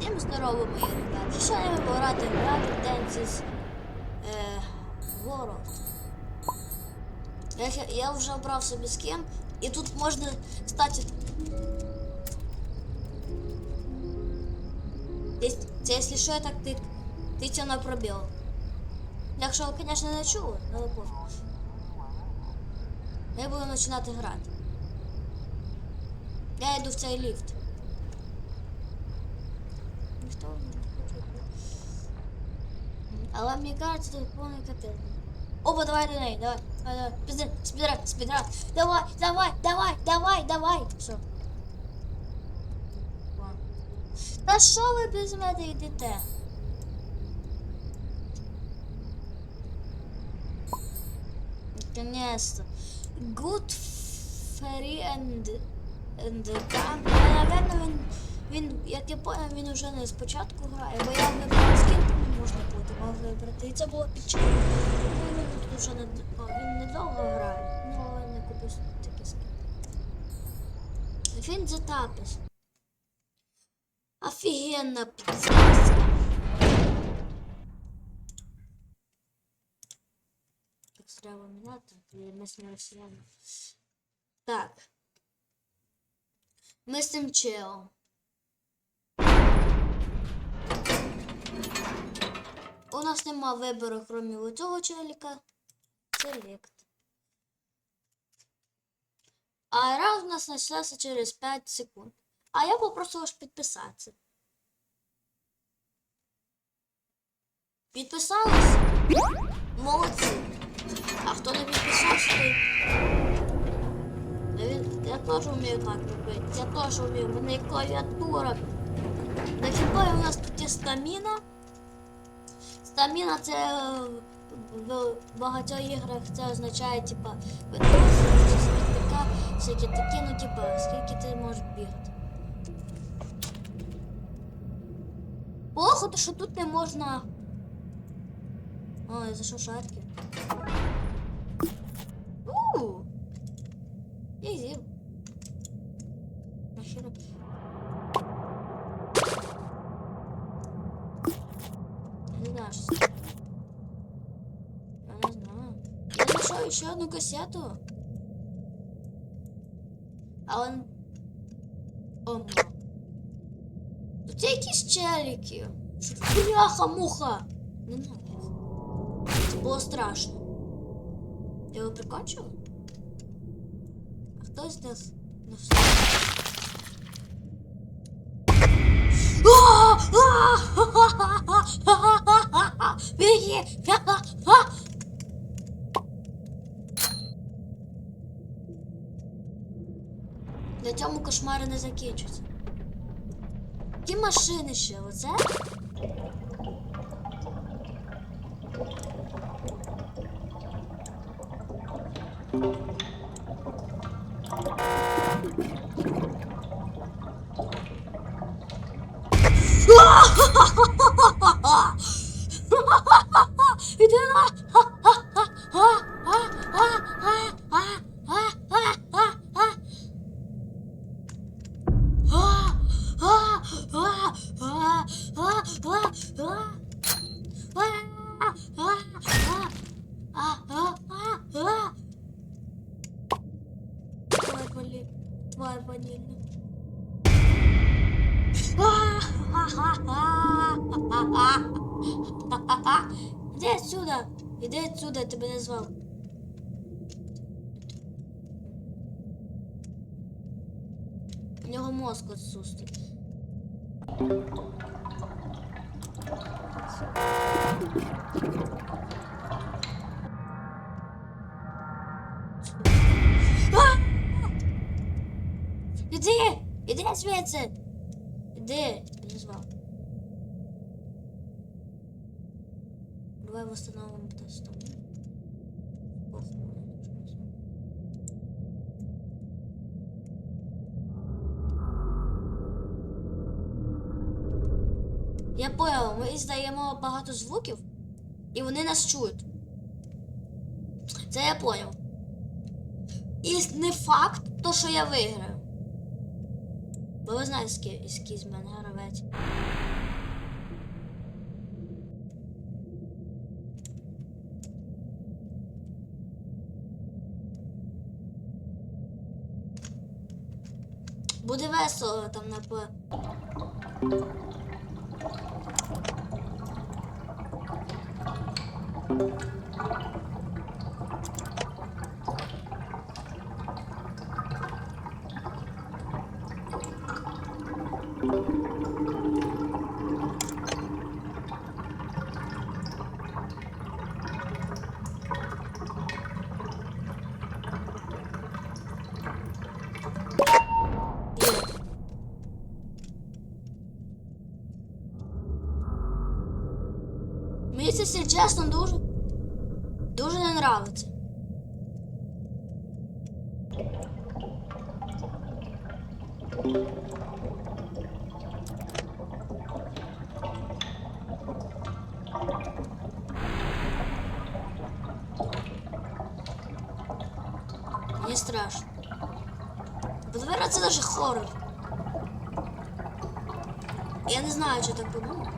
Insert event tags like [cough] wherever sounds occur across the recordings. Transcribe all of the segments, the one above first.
Всім здорово, мої ребята. Сьогодні ми пограти в Rapid Dances е, World. Я, я вже обрав собі з і тут можна, кстати, Це якщо що, я так ти, тицю на пробіл. Якщо ви, звісно, не чули, але пофіг. Я буду починати грати. Я йду в цей ліфт. Ніхто не хоче. Але мені кажется, тут повний котел. Опа, давай до неї, давай, давай, давай. Спидран, спидран, спидран. Давай, давай, давай, давай, давай. Все. Та що ви без мене йдете? Наконец-то. Good Fairy and, and Gun. Наверное, він, він, як я понял, він уже не спочатку грає, бо я не вибрав скін, не можна буде мав вибрати. І це було під. Ну, він тут уже не, він недовго грає. Ну, але не купив такий скін. Він затапис. Офігенна підсказка. Так, треба міняти, ми з росіяни. Так. Ми з цим челом. У нас нема вибору, крім цього челіка. Селект. А раз у нас почався через 5 секунд. А я попросила ж підписатися. Підписались? Молодці. А хто не підписався, Я теж вмію так робити. Я теж вмію. У мене клавіатура. На у нас тут є стаміна. Стаміна це е, в багатьох іграх це означає, типа, така, всякі такі, ну типа, скільки ти можеш бігати. Плохо, то що тут не можна. Ой, за що шарки? Ууу! Ізі. Нахера. Я не знаю, що це. Я не знаю. Я знайшов ще одну касету. Але... О, Тут є якісь челіки. Бляха-муха! Не знаю. Це було страшно. Я його прикончив? А хтось десь на все. А! А! [laughs] Беги! [laughs] А! На цьому кошмари не закінчаться. Які машини ще? Оце? Іди Иди отсюда! Иди отсюда, я тебя назвал. У нього мозк відсутствує. Іди! Іди звідси! Іди! Я тебе назвав. Давай восстановим тестом. Я поняла, ми здаємо багато звуків, і вони нас чують. Це я поняв. І не факт, то що я виграю. Бо ви знаєте, з мене гравець. м'ясо там на Чесно дуже, дуже не нравиться. Мені страшно. Подвера це даже хоррор. Я не знаю, що так подумав.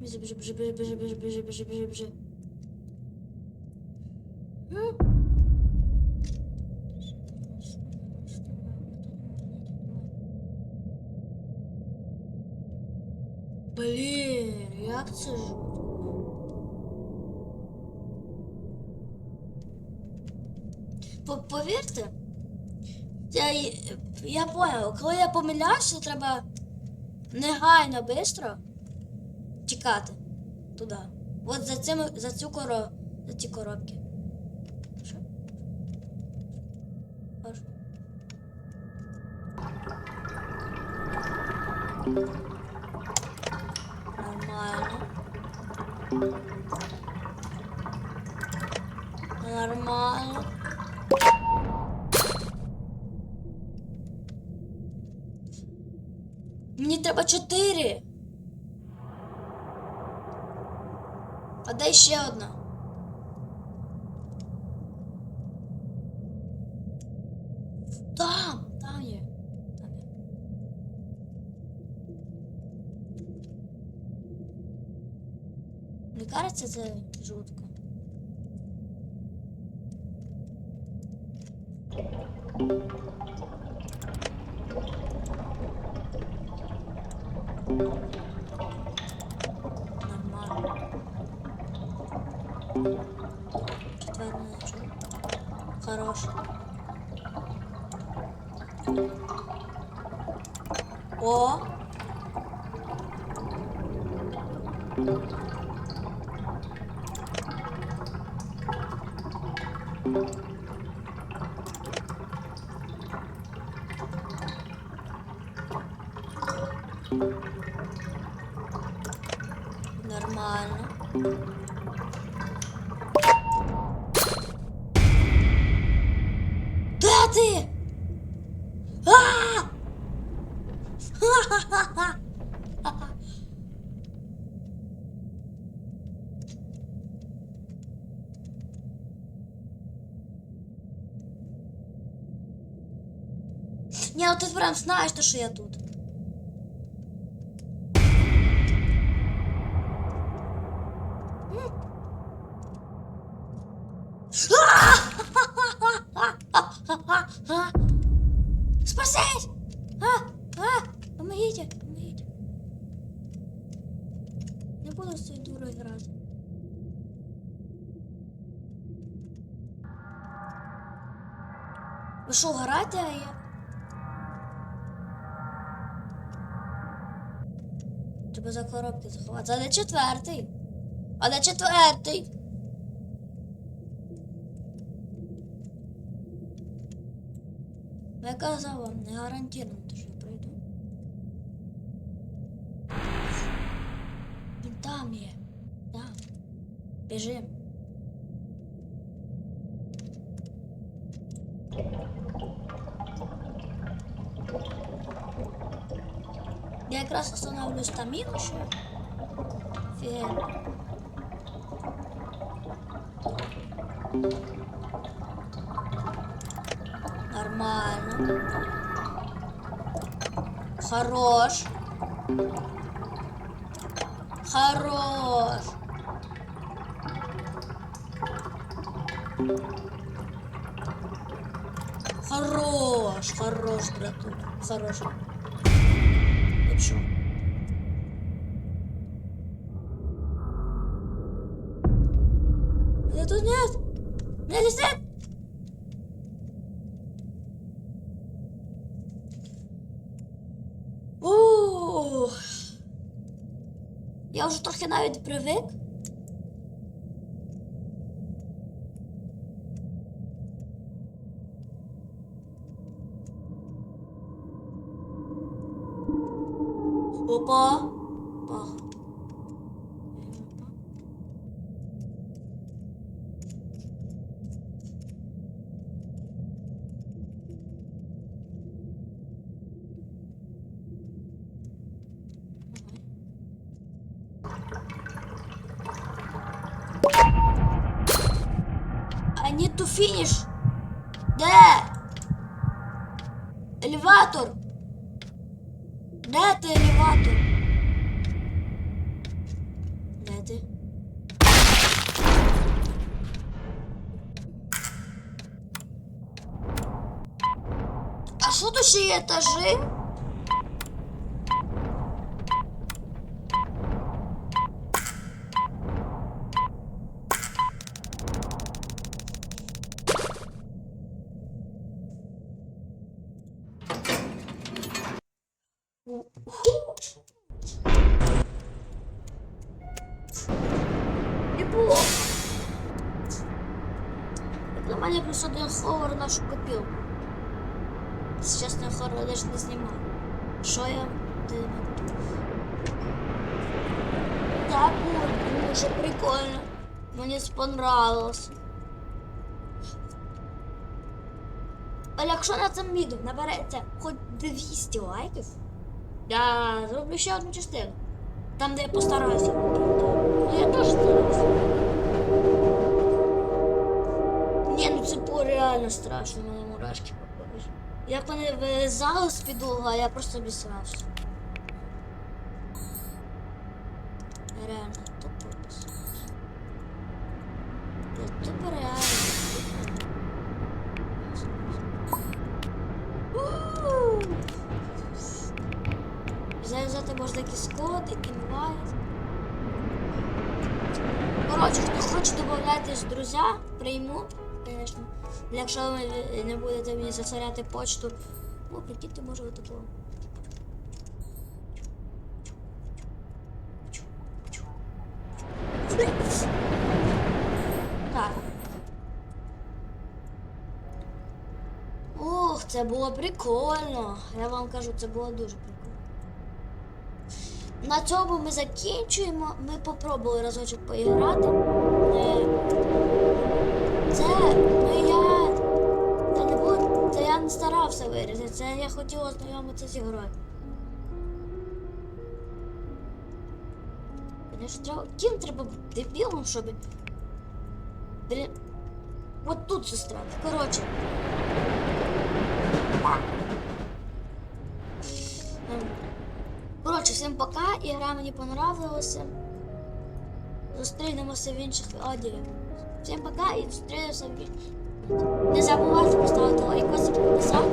Біжи, біжи, біжи, біжи, біжи, біжи, біжи, біжи, біжи, біжи. М? Блін, Повірте, я, я понял, коли я помиляюся, треба негайно бистро тікати туди. От за цим, за цю коро, за ці коробки. Нормально. А де ще одна? Там, там є. Там є. Мені кажеться, це жутко. Ben ne yapacağım? Karabaş. O. Нормально. Ні, ну ти прям знаєш, то, що я тут. [laughs] Спасись! Помогите! Помогите! Не буду з цією дурою грати. Ви а я? Треба за коробки заховати. А де четвертий? А де четвертий? Ну, Я казав вам, не гарантовано, що я пройду. Він там є. Там. Біжим. раз останавливаюсь там еще. Фен. Нормально. Хорош. Хорош. Хорош, хорош, братух, хороший. Ну чё? Меня тут нет! Меня здесь нет! Ух. Я вже трохи навіть привик. I need to finish. Де? Елеватор. Де ти? А що тут ще є? Неплохо. Это нормально плюс один ховер нашу копил. Сейчас на хоррор даже не снимаю. Что я... Ты... Так, вот, дуже прикольно. Мне понравилось. Але якщо на цьому відео набереться хоч 200 лайків, я зроблю ще одну частину. Там, де я постараюся. Ну, я теж стараюся. Ні, ну це було реально страшно, мене мурашки покажуть. Як вони вилизали з підлога, я просто обісрався. Реально, тупо обісрався. Тупо реально. У! Зав'язати можна якісь коди, інвайт. Коротше, хто хоче додатись друзі, прийму, звісно. Якщо ви не будете мені засоряти почту, ну, прикиньте, може ви такого. Так. Ох, це було прикольно. Я вам кажу, це було дуже прикольно. На цьому ми закінчуємо. Ми попробували разочок поіграти. Е, Це ну я. Це не було. Це я не старався вирізати. Це я хотів ознайомитися з грою. Конечно, треба. Ким треба дебілом, щоб. Блін. От тут застряти. Коротше. Всім пока. Ігра мені понравилася. Зустрінемося в інших відео. Всім пока і зустрінемося в інших. Не забувайте поставити лайк, підписатися.